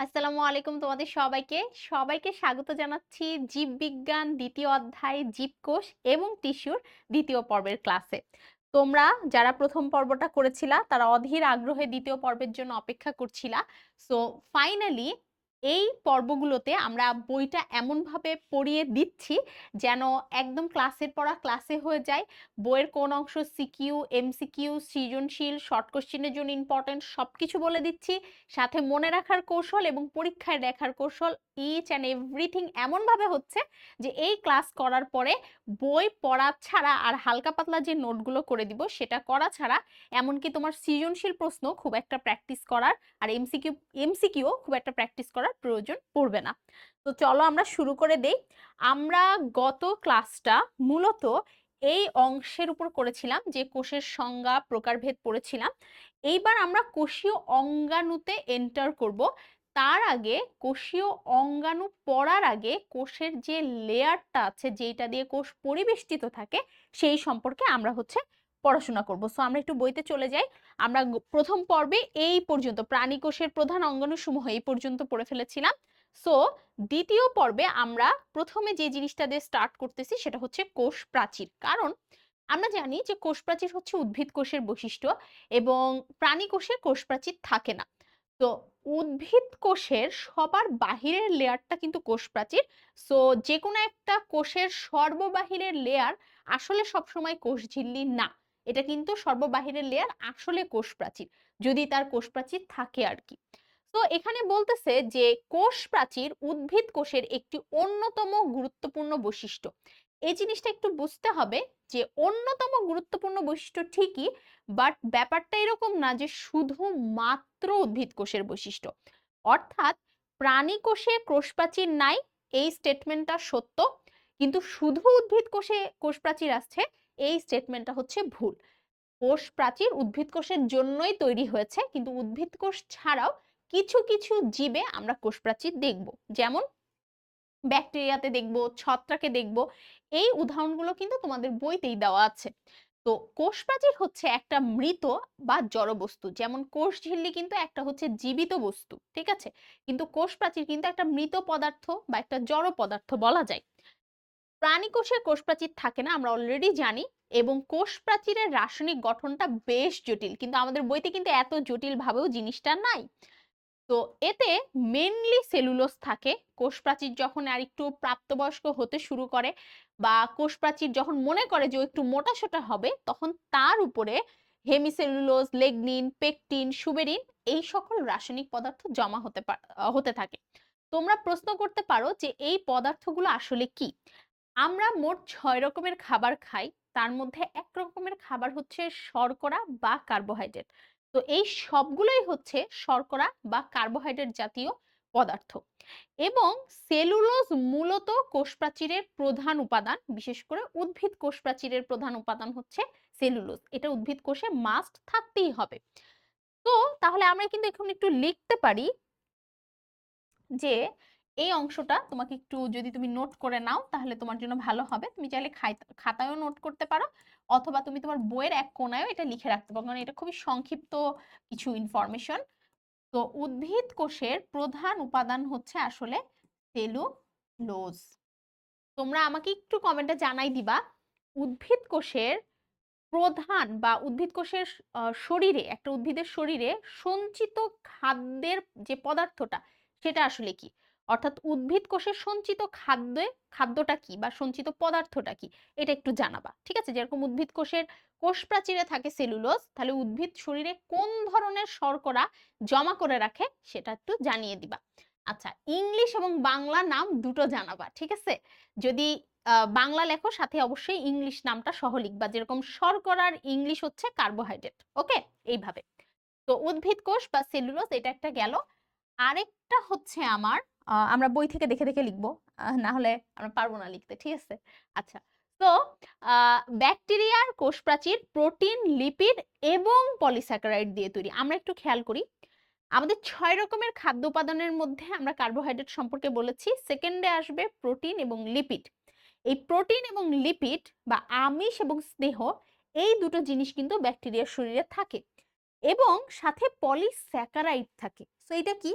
আসসালামু আলাইকুম তোমাদের সবাইকে। সবাইকে স্বাগত জানাচ্ছি জীববিজ্ঞান দ্বিতীয় অধ্যায়, জীবকোষ এবং টিস্যুর দ্বিতীয় পর্বের ক্লাসে। তোমরা যারা প্রথম পর্বটা করেছিলা, তারা অধীর আগ্রহে দ্বিতীয় পর্বের জন্য অপেক্ষা করছিলা। সো ফাইনালি এই পর্বগুলোতে আমরা বইটা এমনভাবে পড়িয়ে দিচ্ছি যেন একদম ক্লাসের পড়া ক্লাসে হয়ে যায়। বইয়ের কোন অংশ সিকিউ, এমসিকিউ, সৃজনশীল, শর্ট কোশ্চেনের জন্য ইম্পর্টেন্ট সব কিছু বলে দিচ্ছি। সাথে মনে রাখার কৌশল এবং পরীক্ষায় দেখার কৌশল ইচ অ্যান্ড এভরিথিং এমনভাবে হচ্ছে যে এই ক্লাস করার পরে বই পড়া ছাড়া আর হালকা পাতলা যে নোটগুলো করে দিব সেটা করা ছাড়া এমনকি তোমার সৃজনশীল প্রশ্ন খুব একটা প্র্যাকটিস করার আর এমসিকিউ এমসিকিউ খুব একটা প্র্যাকটিস করার প্রয়োজন পড়বে না। তো চলো আমরা শুরু করে দেই। আমরা গত ক্লাসটা মূলত এই অংশের উপর করেছিলাম, যে কোষের সংজ্ঞা, প্রকারভেদ পড়েছিলাম। এইবার আমরা কোষীয় অঙ্গাণুতে এন্টার করব। তার আগে কোষীয় অঙ্গাণু পড়ার আগে কোষের যে লেয়ারটা আছে যেটা দিয়ে কোষ পরিবেষ্টিত থাকে, সেই সম্পর্কে আমরা হচ্ছে পড়াশোনা করব। সো আমরা একটু বইতে চলে যাই। আমরা প্রথম পর্বে এই পর্যন্ত প্রাণী কোষের প্রধান অঙ্গাণুসমূহ এই পর্যন্ত পড়ে ফেলেছিলাম। সো দ্বিতীয় পর্বে আমরা প্রথমে যে জিনিসটা দিয়ে স্টার্ট করতেছি সেটা হচ্ছে কোষ প্রাচীর। কারণ আমরা জানি যে কোষ প্রাচীর হচ্ছে উদ্ভিদ কোষের বৈশিষ্ট্য এবং প্রাণী কোষে কোষ প্রাচীর থাকে না। তো উদ্ভিদ কোষের সবার বাহিরের লেয়ারটা কিন্তু কোষ প্রাচীর। সো যে কোনো একটা কোষের সর্ববাহিরের লেয়ার আসলে সবসময় কোষ ঝিল্লি না। এটা কিন্তু সর্ববাহিরের লেয়ার আসলে কোষ প্রাচীর যদি তার কোষ প্রাচীর থাকে আর কি তো এখানে বলতেছে যে কোষ প্রাচীর উদ্ভিদ কোষের একটি অন্যতম গুরুত্বপূর্ণ বৈশিষ্ট্য। এই জিনিসটা একটু বুঝতে হবে যে অন্যতম গুরুত্বপূর্ণ বৈশিষ্ট্য ঠিকই বাট ব্যাপারটা এরকম না যে শুধু মাত্র উদ্ভিদ কোষের বৈশিষ্ট্য। অর্থাৎ প্রাণী কোষে কোষ প্রাচীর নাই, এই স্টেটমেন্টটা সত্য, কিন্তু শুধু উদ্ভিদ কোষে কোষ প্রাচীর আসছে এই স্টেটমেন্টটা হচ্ছে ভুল। কোষ প্রাচীর উদ্ভিদ কোষের জন্যই তৈরি হয়েছে, কিন্তু উদ্ভিদ কোষ ছাড়াও কিছু কিছু জীবে আমরা কোষ প্রাচীর দেখব। যেমন ব্যাকটেরিয়াতে দেখব, ছত্রাকে দেখব, এই উদাহরণগুলো কিন্তু তোমাদের বইতেই দেওয়া আছে। তো কোষ প্রাচীর হচ্ছে একটা মৃত বা জড় বস্তু, যেমন কোষ ঝিল্লি কিন্তু একটা হচ্ছে জীবিত বস্তু, ঠিক আছে? কিন্তু কোষ প্রাচীর কিন্তু একটা মৃত পদার্থ বা একটা জড় পদার্থ বলা যায়। প্রাণী কোষে কোষ প্রাচীর থাকে না, আমরা অলরেডি জানি, এবং কোষ প্রাচীরের রাসায়নিক গঠনটা বেশ জটিল, কিন্তু আমাদের বইতে কিন্তু এত জটিল ভাবেও জিনিসটা নাই। তো এতে মেনলি সেলুলোজ থাকে কোষ প্রাচীর যখন আর একটু প্রাপ্তবয়স্ক হতে শুরু করে, বা কোষ প্রাচীর যখন মনে করে যে ও একটু মোটাসোটা হবে, তখন তার উপরে হেমিসেলুলোজ লেগনিন পেকটিন সুবেরিন এই সকল রাসায়নিক পদার্থ জমা হতে হতে থাকে। তোমরা প্রশ্ন করতে পারো যে এই পদার্থগুলো আসলে কি? আমরা মোট ছয় রকমের খাবার খাই। তার মধ্যে এক রকমের খাবার হচ্ছে শর্করা বা কার্বোহাইড্রেট। তো এই সবগুলোই হচ্ছে শর্করা বা কার্বোহাইড্রেট জাতীয় পদার্থ। এবং সেলুলোজ মূলত কোষ প্রাচীরের প্রধান উপাদান। বিশেষ করে উদ্ভিদ কোষ প্রাচীরের প্রধান উপাদান হচ্ছে সেলুলোজ। এটা উদ্ভিদ কোষে মাস্ট থাকতেই হবে। তো তাহলে আমরা কিন্তু এখন একটু লিখতে পারি যে এই অংশটা তোমাকে একটু যদি তুমি নোট করে নাও, তাহলে তোমার জন্য ভালো হবে। তুমি চাইলে খাতায়ও নোট করতে পারো, অথবা তুমি তোমার বইয়ের এক কোণায়ও এটা লিখে রাখতে পারো। কারণ এটা খুবই সংক্ষিপ্ত কিছু ইনফরমেশন তো উদ্ভিদ কোষের প্রধান উপাদান হচ্ছে আসলে সেলুলোজ তোমরা আমাকে একটু কমেন্টে জানাই দিবা, উদ্ভিদ কোষের প্রধান বা উদ্ভিদ কোষের শরীরে, একটা উদ্ভিদের শরীরে সঞ্চিত খাদ্যের যে পদার্থটা, সেটা আসলে কি? অর্থাৎ উদ্ভিদ কোষের সঞ্চিত খাদ্যে, খাদ্যটা কি বা সঞ্চিত পদার্থটা কি, এটা একটু জানাবা, ঠিক আছে? যেরকম উদ্ভিদ কোষের কোষ প্রাচীরে থাকে সেলুলোজ, তাহলে উদ্ভিদ শরীরে কোন ধরনের শর্করা জমা করে রাখে সেটা একটু জানিয়ে দিবা। আচ্ছা ইংলিশ এবং বাংলা নাম দুটো জানাবা, ঠিক আছে? যদি বাংলা লেখো, সাথে অবশ্যই ইংলিশ নামটা সহ লিখবা, যেরকম শর্করার ইংলিশ হচ্ছে কার্বোহাইড্রেট, ওকে? এইভাবে। তো উদ্ভিদ কোষ বা সেলুলোজ, এটা একটা গেল। আরেকটা হচ্ছে আমার আমরা বই থেকে দেখে দেখে লিখব। না হলে আমরা পারব না লিখতে, ঠিক আছে? আচ্ছা তো ব্যাকটেরিয়ার কোষ প্রাচীর প্রোটিন, লিপিড এবং পলিস্যাকারাইড দিয়ে তৈরি। আমরা একটু খেয়াল করি। আমাদের ছয় রকমের খাদ্য উপাদানের মধ্যে আমরা কার্বোহাইড্রেট সম্পর্কে বলেছি। সেকেন্ডে আসবে প্রোটিন এবং লিপিড। এই প্রোটিন এবং লিপিড বা আমিষ এবং স্নেহ, এই দুটো জিনিস কিন্তু ব্যাকটেরিয়ার শরীরে থাকে এবং সাথে পলিস্যাকারাইড থাকে। সো, এটা কি?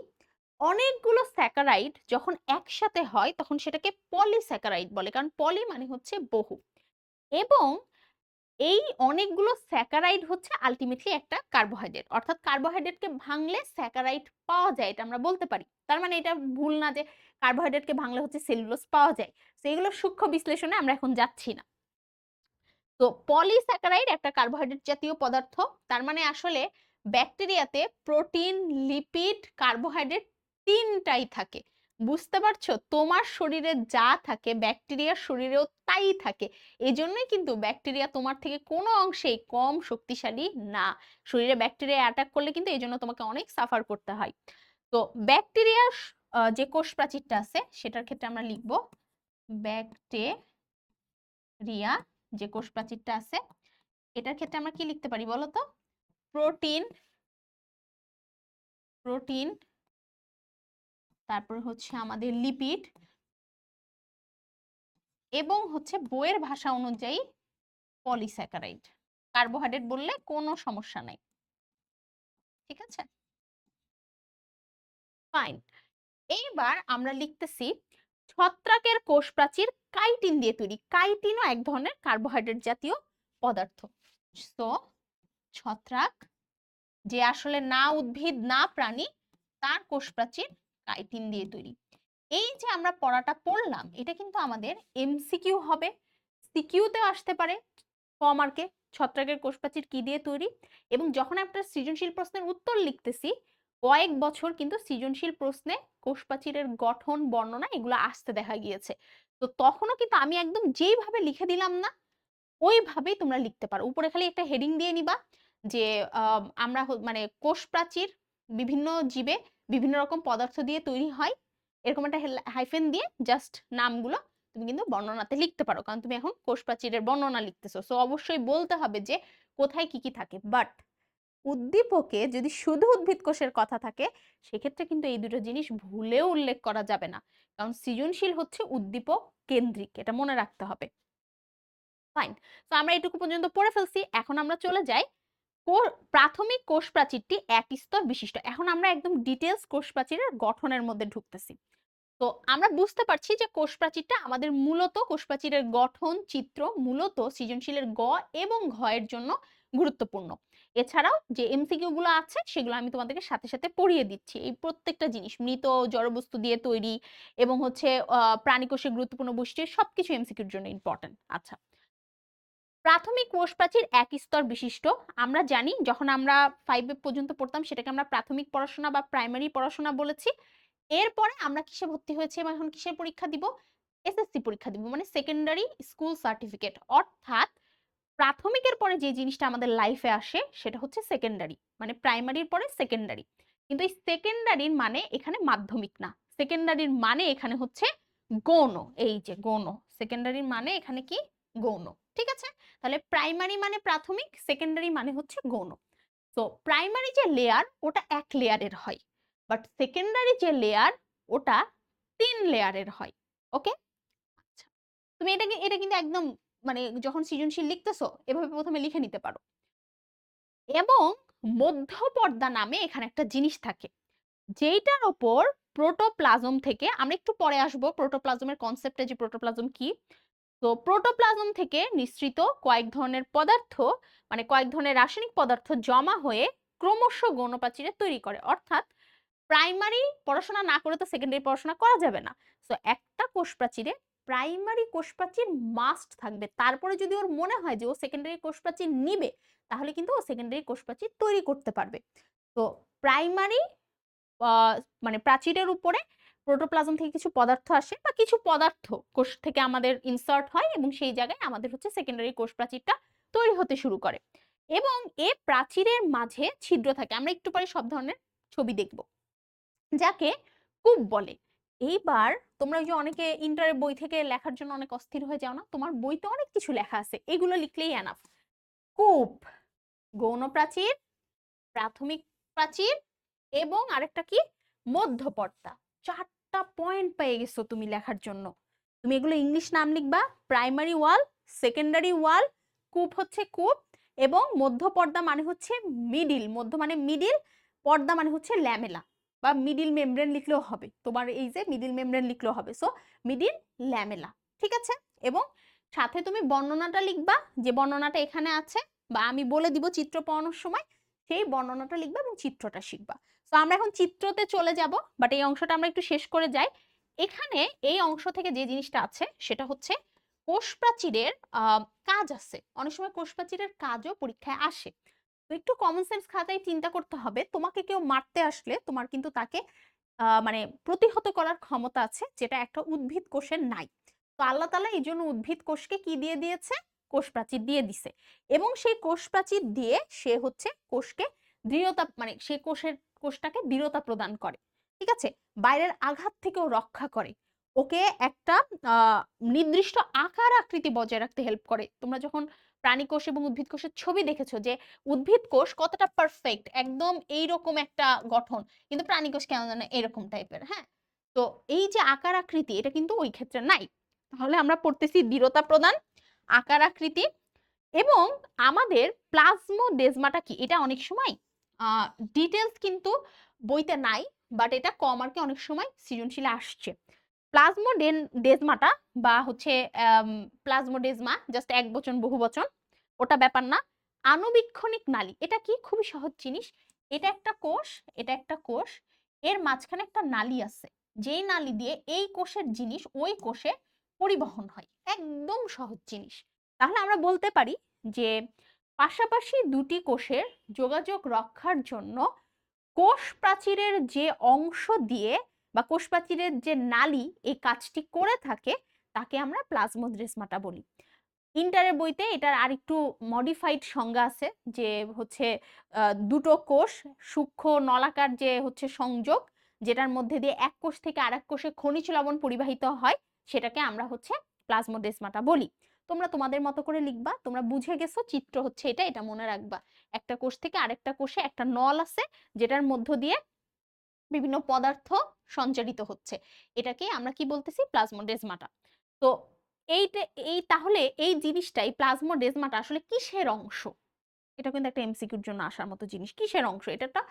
অনেকগুলো স্যাকারাইড যখন একসাথে হয়, তখন সেটাকে পলিস্যাকারাইড বলে। কারণ পলি মানে হচ্ছে বহু। এবং এই অনেকগুলো স্যাকারাইড হচ্ছে আলটিমেটলি একটা কার্বোহাইড্রেট। অর্থাৎ কার্বোহাইড্রেটকে ভাঙলে স্যাকারাইড পাওয়া যায়, এটা আমরা বলতে পারি। তার মানে এটা ভুল না যে কার্বোহাইড্রেটকে ভাঙলে হচ্ছে সেলুলোজ পাওয়া যায়। তো এগুলো সূক্ষ্ম বিশ্লেষণে আমরা এখন যাচ্ছি না। তো পলিস্যাকারাইড একটা কার্বোহাইড্রেট জাতীয় পদার্থ। তার মানে আসলে ব্যাকটেরিয়াতে প্রোটিন, লিপিড, কার্বোহাইড্রেট তিনটাই থাকে। বুঝতে পারছ? তোমার শরীরে যা থাকে ব্যাকটেরিয়ার শরীরেও তাই থাকে। এই জন্যই কিন্তু ব্যাকটেরিয়া তোমার থেকে কোনো অংশেই কম শক্তিশালী না। শরীরে ব্যাকটেরিয়া অ্যাটাক করলে কিন্তু এই জন্য তোমাকে অনেক সাফার করতে হয়। তো ব্যাকটেরিয়ার যে কোষ প্রাচীরটা আছে, সেটার ক্ষেত্রে আমরা লিখব ব্যাকটেরিয়া যে কোষ প্রাচীরটা আছে, এটার ক্ষেত্রে আমরা কি লিখতে পারি বলো তো? প্রোটিন প্রোটিন তারপর হচ্ছে আমাদের লিপিড এবং হচ্ছে বইয়ের ভাষা অনুযায়ী পলিস্যাকারাইড। কার্বোহাইড্রেট বললে কোনো সমস্যা নাই। ঠিক আছে? ফাইন এইবার আমরা লিখতেছি, ছত্রাকের কোষ প্রাচীর কাইটিন দিয়ে তৈরি। কাইটিনও এক ধরনের কার্বোহাইড্রেট জাতীয় পদার্থ। তো ছত্রাক যে আসলে না উদ্ভিদ, না প্রাণী, তার কোষ প্রাচীর কাইটিন দিয়ে তৈরি। এই যে আমরা পড়াটা পড়লাম, এটা কিন্তু আমাদের এমসিকিউ হবে। সিকিউতে আসতে পারে ক মার্কে ছত্রাকের কোষ প্রাচীর কি দিয়ে তৈরি? এবং যখন একটা সৃজনশীল প্রশ্নের উত্তর লিখতেছি, কয়েক বছর কিন্তু সৃজনশীল প্রশ্নে কোষ প্রাচীরের গঠন, বর্ণনা এগুলো আসতে দেখা গিয়েছে। তো তখনও কিন্তু আমি একদম যেইভাবে লিখে দিলাম না, ওইভাবেই তোমরা লিখতে পারো। উপরে খালি একটা হেডিং দিয়ে নিবা যে আমরা মানে কোষ প্রাচীর বিভিন্ন জীবে বিভিন্ন রকম পদার্থ দিয়ে তৈরি হয়। এরকম একটা হাইফেন দিয়ে জাস্ট নামগুলো তুমি কিন্তু বর্ণনাতে লিখতে পারো। কারণ তুমি এখন কোষ প্রাচীরের বর্ণনা লিখতেছো। সো অবশ্যই বলতে হবে যে কোথায় কি কি থাকে। বাট উদ্দীপকে যদি শুধু উদ্ভিদ কোষের কথা থাকে, সেক্ষেত্রে কিন্তু এই দুটো জিনিস ভুলেও উল্লেখ করা যাবে না। কারণ সৃজনশীল হচ্ছে উদ্দীপক কেন্দ্রিক, এটা মনে রাখতে হবে। ফাইন তো আমরা এটুকু পর্যন্ত পড়ে ফেলছি। এখন আমরা চলে যাই প্রাথমিক কোষ প্রাচীরটি এক স্তর বিশিষ্ট। এখন আমরা একদম ডিটেলস কোষ প্রাচীরের গঠনের মধ্যে ঢুকতেছি। তো আমরা বুঝতে পারছি যে কোষ প্রাচীরটা আমাদের মূলত কোষ প্রাচীরের গঠন, চিত্র মূলত সৃজনশীলের গ এবং ঘ এর জন্য গুরুত্বপূর্ণ। এছাড়াও যে এমসিকিউ গুলো আছে, সেগুলো আমি তোমাদেরকে সাথে সাথে পড়িয়ে দিচ্ছি। এই প্রত্যেকটা জিনিস, মৃত, জড়বস্তু দিয়ে তৈরি এবং হচ্ছে প্রাণী কোষের গুরুত্বপূর্ণ বৈশিষ্ট্য, সবকিছু এমসিকিউর জন্য ইম্পর্টেন্ট আচ্ছা প্রাথমিক কোষ প্রাচীর এক স্তর বিশিষ্ট। আমরা জানি যখন আমরা ফাইভ পর্যন্ত পড়তাম সেটাকে আমরা প্রাথমিক পড়াশোনা বা প্রাইমারি পড়াশোনা বলেছি। এরপরে আমরা কিসে ভর্তি হয়েছি এবং এখন কিসের পরীক্ষা দিব? এসএসসি পরীক্ষা দিব মানে সেকেন্ডারি স্কুল সার্টিফিকেট অর্থাৎ প্রাথমিকের পরে যে জিনিসটা আমাদের লাইফে আসে সেটা হচ্ছে সেকেন্ডারি মানে প্রাইমারির পরে সেকেন্ডারি কিন্তু এই সেকেন্ডারির মানে এখানে মাধ্যমিক না। সেকেন্ডারির মানে এখানে হচ্ছে গৌণ, এই যে গৌণ। সেকেন্ডারির মানে এখানে কি? গৌণ, ঠিক আছে? তাহলে প্রাইমারি মানে প্রাথমিক সেকেন্ডারি মানে হচ্ছে গৌণ। তো প্রাইমারি যে লেয়ার ওটা এক লেয়ারের হয়। বাট সেকেন্ডারি যে লেয়ার ওটা তিন লেয়ারের হয় ওকে আচ্ছা তুমি এটাকে, এটা কিন্তু একদম মানে যখন সৃজনশীল লিখতেছো, এভাবে প্রথমে লিখে নিতে পারো। এবং মধ্যপর্দা নামে এখানে একটা জিনিস থাকে যেটার ওপর প্রোটোপ্লাজম থেকে, আমরা একটু পরে আসব প্রোটোপ্লাজমের কনসেপ্টে যে প্রোটোপ্লাজম কি? তো প্রোটোপ্লাজম থেকে নিঃসৃত কয়েক ধরনের পদার্থ মানে কয়েক ধরনের রাসায়নিক পদার্থ জমা হয়ে ক্রমশ গৌণপ্রাচীরে তৈরি করে। অর্থাৎ প্রাইমারি পড়াশোনা না করে তো সেকেন্ডারি পড়াশোনা করা যাবে না। তো একটা কোষ প্রাচীরে প্রাইমারি কোষ প্রাচীর মাস্ট থাকবে। তারপরে যদি ওর মনে হয় যে ও সেকেন্ডারি কোষ প্রাচীর নিবে, তাহলে কিন্তু ও সেকেন্ডারি কোষ প্রাচীর তৈরি করতে পারবে। তো প্রাইমারি মানে প্রাচীরের উপরে প্রোটোপ্লাজম থেকে কিছু পদার্থ আসে বা কিছু পদার্থ কোষ থেকে আমাদের ইনসার্ট হয় এবং সেই জায়গায় আমাদের হচ্ছে সেকেন্ডারি কোষ প্রাচীরটা তৈরি হতে শুরু করে এবং এ প্রাচীরের মাঝে ছিদ্র থাকে। আমরা একটু পরে সব ধরনের ছবি দেখব। যাকে কূপ বলে। এইবার তোমরা যে অনেকে ইন্টারের বই থেকে লেখার জন্য অনেক অস্থির হয়ে যাও না? তোমার বইতে অনেক কিছু লেখা আছে। এগুলো লিখলেই এনাফ কূপ গৌণ প্রাচীর, প্রাথমিক প্রাচীর এবং আরেকটা কি? মধ্যপর্দা। চারটা পয়েন্ট পেয়ে গেছো তুমি লেখার জন্য। তুমি এগুলো ইংলিশ নাম লিখবা প্রাইমারি ওয়াল সেকেন্ডারি ওয়াল কূপ হচ্ছে কূপ এবং মধ্য পর্দা মানে হচ্ছে মিডিল মধ্য মানে মিডিল পর্দা মানে হচ্ছে ল্যামেলা বা মিডিল মেমব্রেন লিখলেও হবে। তোমার এই যে মিডিল মেমব্রেন লিখলেও হবে। সো মিডিল ল্যামেলা, ঠিক আছে? এবং সাথে তুমি বর্ণনাটা লিখবা, যে বর্ণনাটা এখানে আছে বা আমি বলে দিব চিত্র পড়ানোর সময়, সেই বর্ণনাটা লিখবা এবং চিত্রটা শিখবা। তো আমরা এখন চিত্রতে চলে যাব বাট এই অংশটা আমরা একটু শেষ করে যাই। এখানে এই অংশ থেকে যে জিনিসটা আছে, সেটা হচ্ছে কোষ প্রাচীরের কাজ আছে। অনেক সময় কোষ প্রাচীরের কাজও পরীক্ষায় আসে। তো একটু কমন সেন্স খাতায় চিন্তা করতে হবে, তোমাকে কেউ মারতে আসলে তোমার কিন্তু তাকে মানে প্রতিহত করার ক্ষমতা আছে, যেটা একটা উদ্ভিদ কোষের নাই। তো আল্লাহ তাআলা এই জন্য উদ্ভিদ কোষকে কি দিয়ে দিয়েছে? কোষ প্রাচীর দিয়ে দিছে। এবং সেই কোষ প্রাচীর দিয়ে সে হচ্ছে কোষকে দৃঢ়তা মানে সে কোষের কোষটাকে দৃঢ়তা প্রদান করে, ঠিক আছে? বাইরের আঘাত থেকেও রক্ষা করে। ওকে একটা নির্দিষ্ট আকার আকৃতি বজায় রাখতে হেল্প করে। তোমরা যখন প্রাণী কোষ এবং উদ্ভিদ কোষের ছবি দেখেছ যে উদ্ভিদ কোষ কতটা পারফেক্ট একদম এইরকম একটা গঠন, কিন্তু প্রাণী কোষ কেমন যেন এরকম টাইপের হ্যাঁ? তো এই যে আকার আকৃতি, এটা কিন্তু ওই ক্ষেত্রে নাই। তাহলে আমরা পড়তেছি দৃঢ়তা প্রদান, আকার আকৃতি এবং আমাদের প্লাজমোডেজমাটা কি? এটা অনেক সময় ডিটেলস কিন্তু বইতে নাই বাট এটা কম আর কি অনেক সময় সৃজনশীলে আসছে। প্লাজমোডেন ডেজমাটা বা হচ্ছে প্লাজমোডেজমা জাস্ট এক বচন, বহু বচন, ওটা ব্যাপার না। আণুবীক্ষণিক নালী, এটা কি? খুবই সহজ জিনিস। এটা একটা কোষ, এটা একটা কোষ, এর মাঝখানে একটা নালী আছে। যেই নালী দিয়ে এই কোষের জিনিস ওই কোষে পরিবহন হয়। একদম সহজ জিনিস। তাহলে আমরা বলতে পারি যে পাশাপাশি দুটি কোষের যোগাযোগ রক্ষার জন্য কোষ প্রাচীরের যে অংশ দিয়ে বা কোষ প্রাচীরের যে নালী এই কাজটি করে থাকে, তাকে আমরা প্লাজমোডেজমাটা বলি। ইন্টারের বইতে এটার আরেকটু মডিফাইড সংজ্ঞা আছে যে হচ্ছে দুটো কোষ সূক্ষ্ম নলাকার যে হচ্ছে সংযোগ, যেটার মধ্যে দিয়ে এক কোষ থেকে আরেক কোষে খনিজ লবণ পরিবাহিত হয়, সেটাকে আমরা হচ্ছে প্লাজমোডেজমাটা বলি। তোমরা তোমাদের মতো করে লিখবা, তোমরা বুঝে গেছো চিত্র হচ্ছে এটা এটা মনে রাখবা। একটা কোষ থেকে আরেকটা কোষে একটা নল আছে, যেটার মধ্য দিয়ে বিভিন্ন পদার্থ সঞ্চারিত হচ্ছে। এটাকে আমরা কি বলতেছি? প্লাজমোডেজমাটা। তো এইটা, এই তাহলে এই জিনিসটাই প্লাজমোডেজমাটা আসলে কিসের অংশ? এটা কিন্তু একটা এমসিকিউর জন্য আসার মতো জিনিস। কিসের অংশ? এটা একটা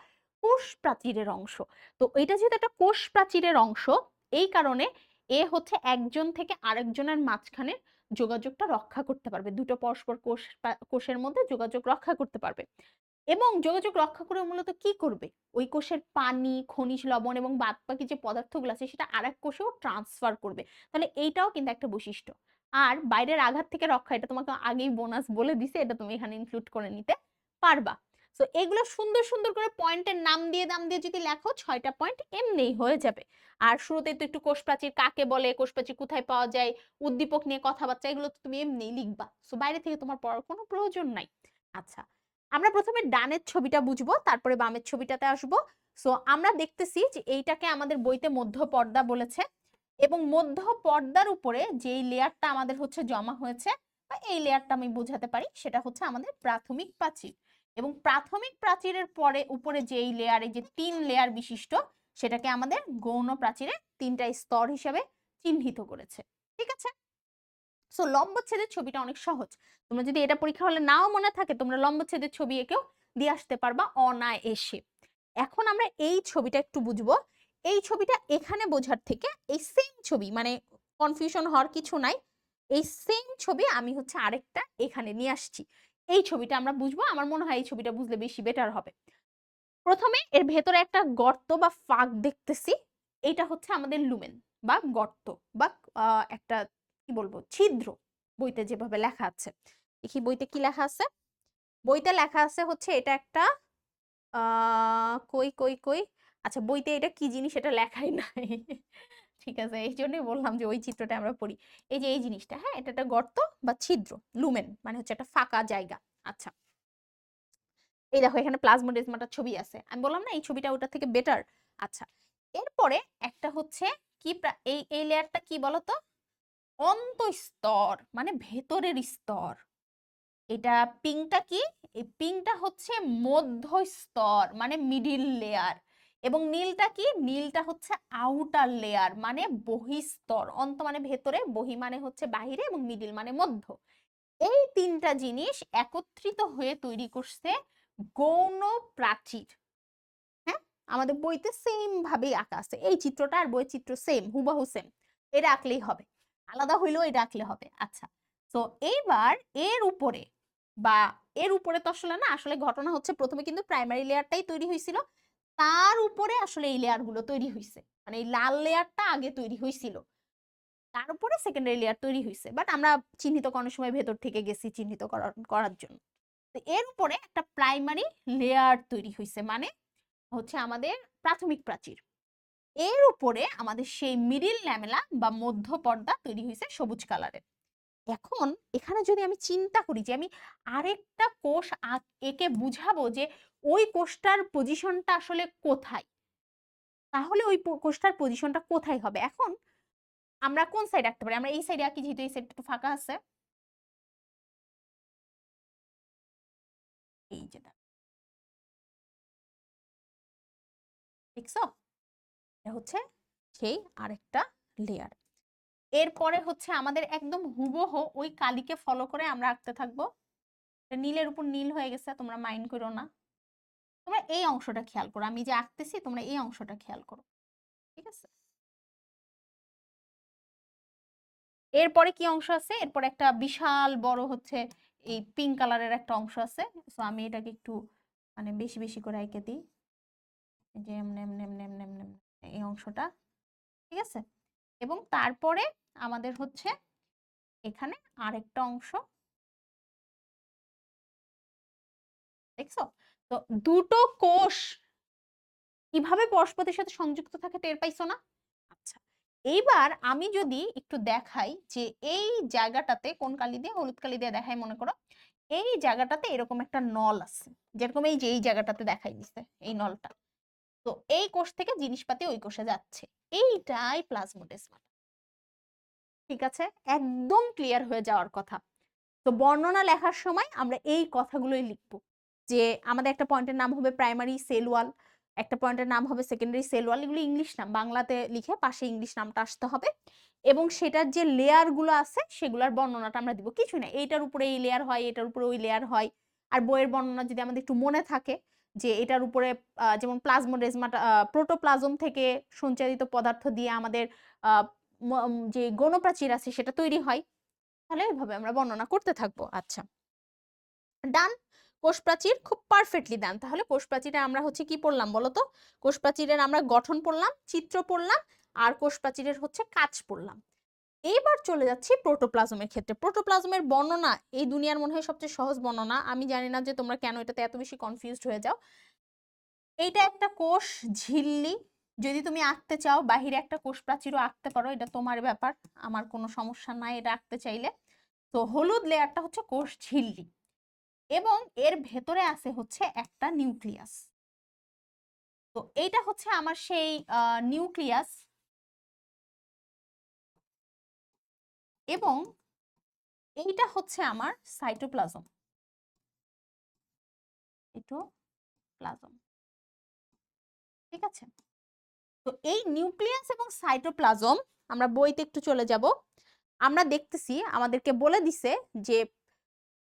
কোষ প্রাচীরের অংশ। তো এটা যেহেতু একটা কোষ প্রাচীরের অংশ, এই কারণে এ হচ্ছে একজন থেকে আরেকজনের মাঝখানে যোগাযোগটা রক্ষা করতে পারবে। দুটো পরস্পর কোষ কোষের মধ্যে যোগাযোগ রক্ষা করতে পারবে। এবং যোগাযোগ রক্ষা করে মূলত কি করবে? ওই কোষের পানি, খনিজ লবণ এবং বাদ বাকি যে পদার্থগুলো আছে, সেটা আরেক কোষেও ট্রান্সফার করবে। তাহলে এইটাও কিন্তু একটা বৈশিষ্ট্য। আর বাইরের আঘাত থেকে রক্ষা, এটা তোমাকে আগেই বোনাস বলে দিছে, এটা তুমি এখানে ইনক্লুড করে নিতে পারবা। তো এগুলো সুন্দর সুন্দর করে পয়েন্টের নাম দিয়ে নাম দিয়ে যদি লেখো, ছয়টা পয়েন্ট এমনিই হয়ে যাবে। আর শুরুতে তো একটু কোষ প্রাচীর কাকে বলে কোষ প্রাচীর কোথায় পাওয়া যায়, উদ্দীপক নিয়ে কথাবার্তা, এগুলো তো তুমি এমনিই লিখবা। সো বাইরে থেকে তোমার পড়ার কোনো প্রয়োজন নাই। আচ্ছা আমরা প্রথমে ডানের ছবিটা বুঝব, তারপরে বামের ছবিটাতে আসব। সো আমরা দেখতেছি যে এইটাকে আমাদের বইতে মধ্য পর্দা বলেছে এবং মধ্য পর্দার উপরে যেই লেয়ারটা আমাদের হচ্ছে জমা হয়েছে, বা এই লেয়ারটা আমি বোঝাতে পারি, সেটা হচ্ছে আমাদের প্রাথমিক প্রাচীর। এবং প্রাথমিক প্রাচীরের পরে, উপরে যেই লেয়ারে যে তিন লেয়ার বিশিষ্ট, সেটাকে আমাদের গৌণ প্রাচীরের তিনটা স্তর হিসেবে চিহ্নিত করেছে। ঠিক আছে? সো লম্বচ্ছেদের ছবিটা অনেক সহজ। তোমরা যদি এটা পরীক্ষা হলে নাও মনে থাকে, তোমরা লম্বচ্ছেদের ছবি এঁকেও দিয়ে আসতে পারবা অনায়াসে। এখন আমরা এই ছবিটা একটু বুঝব। এই ছবিটা এখানে বোঝার থেকে এই সেম ছবি মানে কনফিউশন হওয়ার কিছু নাই, এই সেম ছবি আমি হচ্ছে আরেকটা এখানে নিয়ে আসছি। এই ছবিটা আমরা বুঝব। আমার মনে হয় এই ছবিটা বুঝলে বেশি বেটার হবে। প্রথমে এর ভেতরে একটা গর্ত বা ফাঁক দেখতেছি। এটা হচ্ছে আমাদের লুমেন বা গর্ত বা একটা কি বলব, ছিদ্র বইতে যেভাবে লেখা আছে। দেখি বইতে কি লেখা আছে? বইতে লেখা আছে হচ্ছে এটা একটা কই কই কই? আচ্ছা বইতে এটা কি জিনিস? এটা লেখাই নাই। ঠিক আছে? এই জন্যই বললাম যে ওই চিত্রটা আমরা পড়ি। এই যে এই জিনিসটা হ্যাঁ? এটা একটা গর্ত বা ছিদ্র, লুমেন মানে হচ্ছে একটা ফাঁকা জায়গা। আচ্ছা। এই দেখো, এখানে প্লাজমোডেজমাটার ছবি আছে। আমি বললাম না এই ছবিটা ওটা থেকে বেটার আচ্ছা। এরপরে একটা হচ্ছে কি এই এই লেয়ারটা কি বলতো? অন্তঃস্তর মানে ভেতরের স্তর। এটা পিংটা কি? এই পিংটা হচ্ছে মধ্য স্তর মানে মিডিল লেয়ার এবং নীলটা কি? নীলটা হচ্ছে আউটার লেয়ার মানে বহিস্তর, অন্ত মানে ভেতরে, বহি মানে হচ্ছে বাহিরে এবং মিডিল মানে মধ্য। এই তিনটা জিনিস একত্রিত হয়ে তৈরি করছে গৌণ প্রাচীর। হ্যাঁ? আমাদের বইতে সেম ভাবেই আঁকা আছে। এই চিত্রটা আর বইয়ের চিত্র সেম হুবাহু সেম এটা আঁকলেই হবে। আলাদা হইলেও এটা আঁকলে হবে। আচ্ছা তো এইবার এর উপরে বা এর উপরে তো আসলে না, আসলে ঘটনা হচ্ছে প্রথমে কিন্তু প্রাইমারি লেয়ারটাই তৈরি হয়েছিল। তার উপরে আসলে এই লেয়ারগুলো তৈরি হয়েছে মানে এই লাল লেয়ারটা আগে তৈরি হয়েছিল তার উপরে সেকেন্ডারি লেয়ার তৈরি হয়েছে বাট আমরা চিহ্নিত করার সময় ভেতর থেকে গেছি চিহ্নিত করার করার জন্য। তো এর উপরে একটা প্রাইমারি লেয়ার তৈরি হয়েছে মানে হচ্ছে আমাদের প্রাথমিক প্রাচীর। এর উপরে আমাদের সেই মিডিল ল্যামেলা বা মধ্য পর্দা তৈরি হয়েছে সবুজ কালারের এখন এখানে যদি আমি চিন্তা করি যে আমি আরেকটা কোষ একে বুঝাবো যে ওই কোষটার পজিশনটা আসলে কোথায়? তাহলে ওই কোষটার পজিশনটা কোথায় হবে? এখন আমরা কোন সাইড আঁকতে পারি? আমরা এই সাইডে আঁকি যেহেতু এই সাইডটা ফাঁকা আছে। এই যেটা দেখছ? এটা হচ্ছে সেই আরেকটা লেয়ার এরপরে হচ্ছে আমাদের একদম হুবহু ওই কালিকে ফলো করে আমরা আঁকতে থাকব। নীলের উপর নীল হয়ে গেছে, তোমরা মাইন্ড করো না। তোমরা এই অংশটা খেয়াল করো, আমি যে আঁকতেছি, তোমরা এই অংশটা খেয়াল করো। ঠিক আছে? এরপরে কি অংশ আছে? এরপরে একটা বিশাল বড় হচ্ছে এই পিঙ্ক কালারের একটা অংশ আছে। সো আমি এটাকে একটু মানে বেশি বেশি করে এঁকে দিই। যে এই অংশটা। ঠিক আছে? এবং তারপরে আমাদের হচ্ছে এখানে আরেকটা অংশ। দেখছ? তো দুটো কোষ কীভাবে পরস্পরের সাথে সংযুক্ত থাকে টের পাইছো না? আচ্ছা এইবার আমি যদি একটু দেখাই যে এই জায়গাটাতে কোন কালি দিয়ে, হলুদ কালি দিয়ে দেখাই মনে করো। এই জায়গাটাতে এরকম একটা নল আছে। যেরকম এই যে এই জায়গাটাতে দেখাই দিছে, এই নলটা। তো এই কোষ থেকে জিনিসপাতি ওই কোষে যাচ্ছে। এইটাই প্লাজমোডেসমাটা ঠিক আছে? একদম ক্লিয়ার হয়ে যাওয়ার কথা। তো বর্ণনা লেখার সময় আমরা এই কথাগুলোই লিখব যে, আমাদের একটা পয়েন্টের নাম হবে প্রাইমারি সেল ওয়াল একটা পয়েন্টের নাম হবে সেকেন্ডারি সেল ওয়াল এগুলো ইংলিশ নাম। বাংলাতে লিখে পাশে ইংলিশ নামটা আসতে হবে এবং সেটার যে লেয়ারগুলো আছে, সেগুলোর বর্ণনাটা আমরা দিব। কিছু না, এইটার উপরে এই লেয়ার হয়, এটার উপরে ওই লেয়ার হয়। আর বইয়ের বর্ণনা যদি আমাদের একটু মনে থাকে যে, এটার উপরে যেমন প্লাজমোডেজমাটা প্রোটোপ্লাজম থেকে সঞ্চারিত পদার্থ দিয়ে আমাদের যে গণপ্রাচীর আছে সেটা তৈরি হয়, তাহলে এইভাবে আমরা বর্ণনা করতে থাকব। আচ্ছা। ডান কোষ প্রাচীর খুব পারফেক্টলি ডান। তাহলে কোষ প্রাচীরে আমরা হচ্ছে কি পড়লাম বলতো? কোষ প্রাচীরের আমরা গঠন পড়লাম, চিত্র পড়লাম, আর কোষ প্রাচীরের হচ্ছে কাজ পড়লাম। এইবার চলে যাচ্ছি প্রোটোপ্লাজমের ক্ষেত্রে। প্রোটোপ্লাজমের বর্ণনা এই দুনিয়ার মনে হয় সবচেয়ে সহজ বর্ণনা। আমি জানি না যে তোমরা কেন এটাতে এত বেশি কনফিউজড হয়ে যাও। এইটা একটা কোষ, ঝিল্লি যদি তুমি আঁকতে চাও, বাহিরে একটা কোষ প্রাচীরও আঁকতে পারো, এটা তোমার ব্যাপার, আমার কোনো সমস্যা নাই এটা আঁকতে চাইলে। তো হলুদ লেয়ারটা হচ্ছে কোষ ঝিল্লি এবং এর ভেতরে আছে হচ্ছে একটা নিউক্লিয়াস। তো এইটা হচ্ছে আমার সেই নিউক্লিয়াস। এবং এইটা হচ্ছে আমার সাইটোপ্লাজম। সাইটোপ্লাজম। ঠিক আছে? তো এই নিউক্লিয়াস এবং সাইটোপ্লাজম আমরা বইতে একটু চলে যাব। আমরা দেখতেছি, আমাদেরকে বলে দিছে যে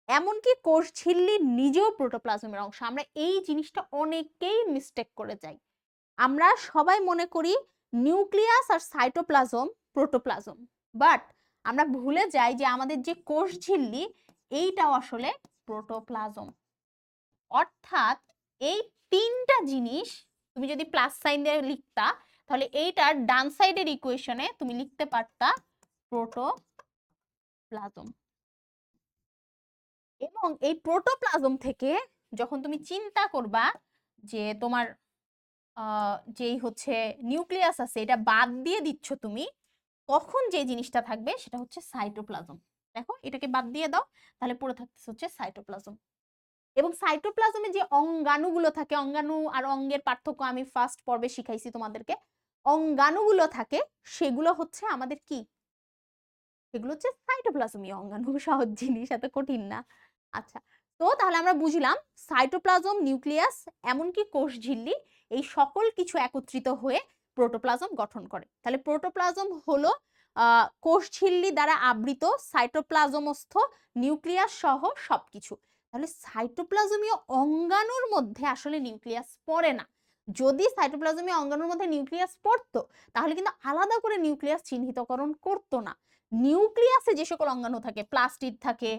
এমনকি কোষ ঝিল্লি নিজেও প্রোটোপ্লাজমের অংশ। আমরা এই জিনিসটা অনেকেই মিস্টেক করে যাই। আমরা সবাই মনে করি নিউক্লিয়াস আর সাইটোপ্লাজম প্রোটোপ্লাজম। বাট আমরা ভুলে যাই যে আমাদের যে কোষ ঝিল্লি এইটাও আসলে প্রোটোপ্লাজম। অর্থাৎ এই তিনটা জিনিস তুমি যদি প্লাস সাইন দিয়ে লিখতা তাহলে এইটার ডান সাইডের ইকুয়েশনে তুমি লিখতে পারতা প্রোটোপ্লাজম এবং এই প্রোটোপ্লাজম থেকে যখন তুমি চিন্তা করবা যে তোমার যেই হচ্ছে নিউক্লিয়াস আছে, এটা বাদ দিয়ে দিচ্ছ তুমি, তখন যে জিনিসটা থাকবে সেটা হচ্ছে সাইটোপ্লাজম দেখো, এটাকে বাদ দিয়ে দাও, তাহলে পড়ে থাকতেছে হচ্ছে সাইটোপ্লাজম এবং সাইটোপ্লাজমে যে অঙ্গাণুগুলো থাকে, অঙ্গাণু আর অঙ্গের পার্থক্য আমি ফার্স্ট পর্বে শিখাইছি তোমাদেরকে অঙ্গাণুগুলো থাকে, সেগুলো হচ্ছে আমাদের কি? সেগুলো হচ্ছে সাইটোপ্লাজমীয় অঙ্গাণু সহজ জিনিস, এত কঠিন না। আচ্ছা তো তাহলে আমরা বুঝলাম সাইটোপ্লাজম নিউক্লিয়াস এমনকি কোষ ঝিল্লি, এই সকল কিছু একত্রিত হয়ে প্রোটোপ্লাজম গঠন করে। তাহলে প্রোটোপ্লাজম হলো কোষ ঝিল্লি দ্বারা আবৃত সাইটোপ্লাজমস্থ নিউক্লিয়াস সহ সবকিছু। তাহলে সাইটোপ্লাজমীয় অঙ্গাণুর মধ্যে আসলে নিউক্লিয়াস পড়ে না। যদি সাইটোপ্লাজমীয় অঙ্গাণুর মধ্যে নিউক্লিয়াস পড়তো, তাহলে কিন্তু আলাদা করে নিউক্লিয়াস চিহ্নিতকরণ করতো না। নিউক্লিয়াসে যে সকল অঙ্গাণু থাকে প্লাস্টিড থাকে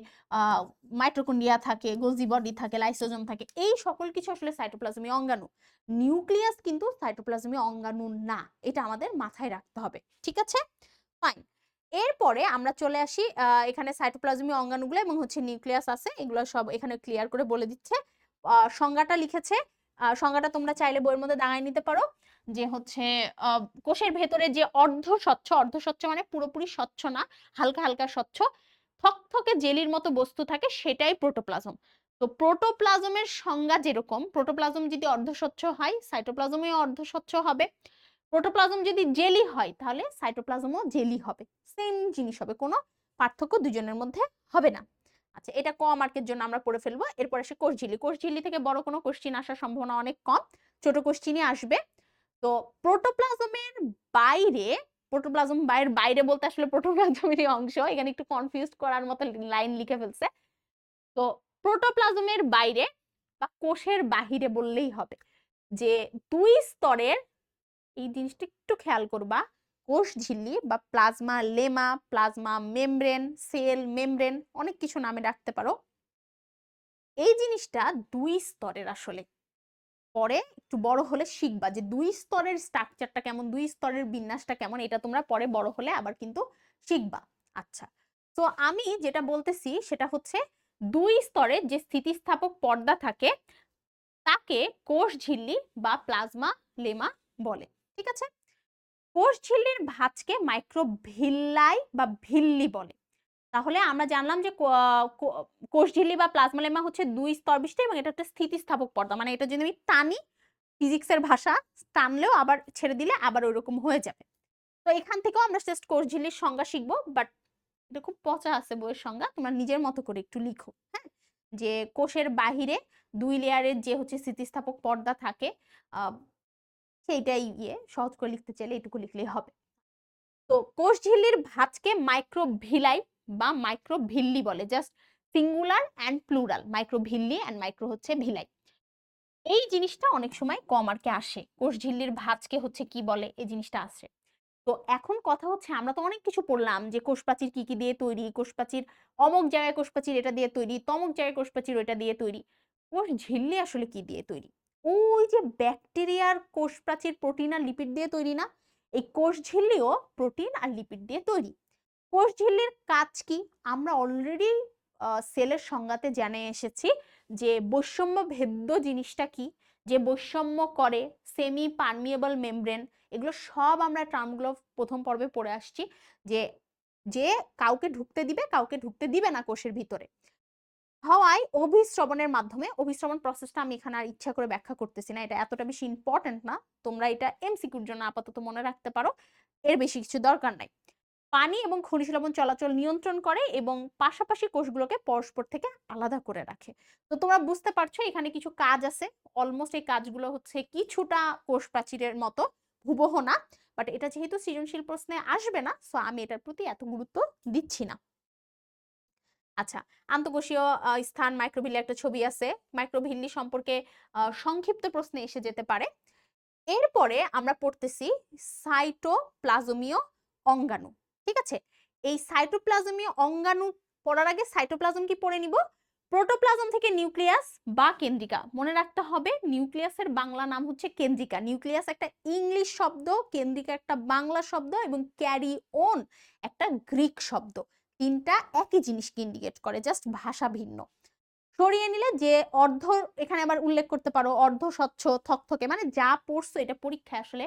মাইট্রোকন্ডিয়া থাকে গোলজি বডি থাকে লাইসোজম থাকে, এই সকল কিছু আসলে সাইটোপ্লাজমীয় অঙ্গাণু। নিউক্লিয়াস কিন্তু সাইটোপ্লাজমীয় অঙ্গাণু না, এটা আমাদের মাথায় রাখতে হবে, ঠিক আছে? ফাইন এরপরে আমরা চলে আসি এখানে সাইটোপ্লাজমীয় অঙ্গাণুগুলো এবং হচ্ছে নিউক্লিয়াস আছে, এগুলো সব এখানে ক্লিয়ার করে বলে দিচ্ছে। সংজ্ঞাটা লিখেছে সংজ্ঞাটা তোমরা চাইলে বইয়ের মধ্যে দাঁড়ায় নিতে পারো। যে হচ্ছে কোষের ভেতরে যে অর্ধ স্বচ্ছ অর্ধ স্বচ্ছ মানে পুরোপুরি স্বচ্ছ না, হালকা হালকা স্বচ্ছ, থকথকে জেলির মতো বস্তু থাকে সেটাই প্রোটোপ্লাজম। তো প্রোটোপ্লাজমের সংজ্ঞা যেরকম, প্রোটোপ্লাজম যদি অর্ধস্বচ্ছ হয়, সাইটোপ্লাজমও অর্ধস্বচ্ছ হবে। প্রোটোপ্লাজম যদি জেলি হয়, তাহলে সাইটোপ্লাজমও জেলি হবে। সেম জিনিস হবে, কোনো পার্থক্য দুজনের মধ্যে হবে না। আচ্ছা এটা ক মার্কের জন্য আমরা পড়ে ফেলব। এরপর আসে কোষ ঝিল্লি। কোষ ঝিল্লি থেকে বড় কোনো কোশ্চিন আসার সম্ভাবনা অনেক কম, ছোট কোশ্চিনই আসবে। তো প্রোটোপ্লাজমের বাইরে প্রোটোপ্লাজম বাইরের বাইরে বলতে আসলে প্রোটোপ্লাজমেরই অংশ, এখানে একটু কনফিউজ করার মতো লাইন লিখে ফেলছে। তো প্রোটোপ্লাজমের বাইরে বা কোষের বাহিরে বললেই হবে যে দুই স্তরের, এই জিনিসটা একটু খেয়াল করবা কোষ ঝিল্লি বা plasmalemma, plasma membrane, cell membrane অনেক কিছু নামে ডাকতে পারো। এই জিনিসটা দুই স্তরের আসলে। পরে একটু বড় হলে শিখবা যে দুই স্তরের স্ট্রাকচারটা কেমন, দুই স্তরের বিন্যাসটা কেমন, এটা তোমরা পরে বড় হলে আবার কিন্তু শিখবা। আচ্ছা তো আমি যেটা বলতেছি সেটা হচ্ছে দুই স্তরের যে স্থিতিস্থাপক পর্দা থাকে, তাকে কোষ ঝিল্লি বা প্লাজমা লেমা বলে। ঠিক আছে? কোষ ঝিল্লির ভাঁজকে মাইক্রোভিল্লাই বা ভিল্লি বলে। তাহলে আমরা জানলাম যে কোষ ঝিল্লি বা প্লাজমা লেমা হচ্ছে দুই স্তর বিশিষ্ট এবং এটা একটা স্থিতিস্থাপক পর্দা। মানে এটা যদি আমি টানি, ফিজিক্সের ভাষা টানলেও আবার ছেড়ে দিলে আবার ওইরকম হয়ে যাবে। তো এখান থেকেও আমরা জাস্ট কোষ ঝিল্লির সংজ্ঞা শিখব, বাট এটা খুব পচা আছে বইয়ের সংজ্ঞা, তোমরা নিজের মতো করে একটু লিখো হ্যাঁ? যে কোষের বাহিরে দুই লেয়ারের যে হচ্ছে স্থিতিস্থাপক পর্দা থাকে সেইটাই ইয়ে সহজ করে লিখতে চাইলে এটুকু লিখলেই হবে। তো কোষ ঝিল্লির ভাঁজকে মাইক্রোভিলাই বা মাইক্রোভিল্লি বলে just singular and plural microvilli and micro হচ্ছে ভিলাই এই জিনিসটা অনেক সময় কম আরকে আসে কোষ ঝিল্লির ভাঁজকে হচ্ছে কি বলে এই জিনিসটা আসে। তো এখন কথা হচ্ছে আমরা তো অনেক কিছু পড়লাম যে কোষপ্রাচীর কি কি দিয়ে তৈরি কোষপ্রাচীর অমুক জায়গায় কোষপ্রাচীর এটা দিয়ে তৈরি তমুক জায়গায় কোষপ্রাচীর ওটা দিয়ে তৈরি। কোষ ঝিল্লি আসলে কি দিয়ে তৈরি? ওই যে ব্যাকটেরিয়ার কোষপ্রাচীর প্রোটিন আর লিপিড দিয়ে তৈরি না? এই কোষ ঝিল্লিও প্রোটিন আর লিপিড দিয়ে তৈরি। কোষ ঝিল্লির কাজ কি? আমরা অলরেডি সেলের সংজ্ঞাতে জেনে এসেছি যে বৈষম্য ভেদ্য জিনিসটা কি? যে বৈষম্য করে সেমি পারমিয়েবল মেমব্রেন এগুলো সব আমরা টার্মগুলো প্রথম পর্বে পড়ে আসছি যে যে কাউকে ঢুকতে দিবে, কাউকে ঢুকতে দিবে না কোষের ভিতরে। হওয়ায় অভিশ্রবণের মাধ্যমে, অভিশ্রবণ প্রসেসটা আমি এখানে আর ইচ্ছা করে ব্যাখ্যা করতেছি না। এটা এতটা বেশি ইম্পর্টেন্ট না। তোমরা এটা এমসিকিউর জন্য আপাতত মনে রাখতে পারো। এর বেশি কিছু দরকার নাই। পানি এবং খনিজ লবণ চলাচল নিয়ন্ত্রণ করে এবং পাশাপাশি কোষগুলোকে পরস্পর থেকে আলাদা করে রাখে। তো তোমরা বুঝতে পারছ এখানে কিছু কাজ আছে। অলমোস্ট এই কাজগুলো হচ্ছে কিছুটা কোষ প্রাচীরের মতো, হুবহ না। বাট এটা যেহেতু সৃজনশীল প্রশ্নে আসবে না সো আমি এটার প্রতি এত গুরুত্ব দিচ্ছি না। আচ্ছা আন্তঃকোষীয় স্থান মাইক্রোভিল্লি একটা ছবি আছে। মাইক্রোভিল্লি সম্পর্কে সংক্ষিপ্ত প্রশ্নে এসে যেতে পারে। এরপরে আমরা পড়তেছি সাইটোপ্লাজমীয় অঙ্গাণু, ঠিক আছে? এই সাইটোপ্লাজমীয় অঙ্গাণু পড়ার আগে সাইটোপ্লাজম কি পড়ে নিব? প্রোটোপ্লাজম থেকে নিউক্লিয়াস বা কেন্দ্রিকা, মনে রাখতে হবে নিউক্লিয়াসের বাংলা নাম হচ্ছে কেন্দ্রিকা। নিউক্লিয়াস একটা ইংলিশ শব্দ, কেন্দ্রিকা একটা বাংলা শব্দ এবং ক্যারি ওন একটা গ্রিক শব্দ। তিনটা একই জিনিসকে ইন্ডিকেট করে জাস্ট ভাষা ভিন্ন। সরিয়ে নিলে যে অর্ধ এখানে আবার উল্লেখ করতে পারো, অর্ধ স্বচ্ছ, থকথকে মানে যা পড়ছো এটা পরীক্ষায় আসলে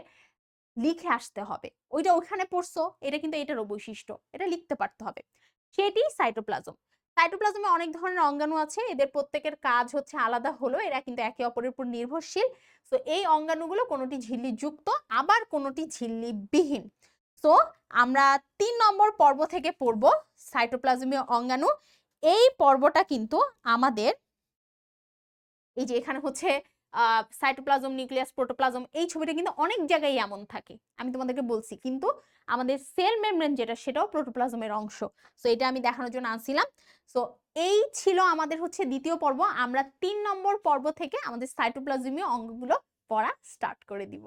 লিখে আসতে হবে। ওইটা ওখানে পড়ছো, এটা কিন্তু এটারও বৈশিষ্ট্য এটা লিখতে পারতে হবে। সেটি সাইটোপ্লাজম সাইটোপ্লাজমে অনেক ধরনের অঙ্গাণু আছে, এদের প্রত্যেকের কাজ হচ্ছে আলাদা হলো, এরা কিন্তু একে অপরের উপর নির্ভরশীল। তো এই অঙ্গাণুগুলো কোনোটি ঝিল্লি যুক্ত আবার কোনোটি ঝিল্লি বিহীন তো আমরা তিন নম্বর পর্ব থেকে পড়ব সাইটোপ্লাজমীয় অঙ্গাণু। এই পর্বটা কিন্তু আমাদের এই যে এখানে হচ্ছে সাইটোপ্লাজম নিউক্লিয়াস প্রোটোপ্লাজম এই ছবিটা কিন্তু অনেক জায়গায় এমন থাকে। আমি তোমাদেরকে বলছি, কিন্তু আমাদের সেল মেমব্রেন যেটা, সেটাও প্রোটোপ্লাজমের অংশ। সো এটা আমি দেখানোর জন্য আনছিলাম। সো এই ছিল আমাদের হচ্ছে দ্বিতীয় পর্ব। আমরা তিন নম্বর পর্ব থেকে আমাদের সাইটোপ্লাজমীয় অঙ্গগুলো পড়া স্টার্ট করে দিব।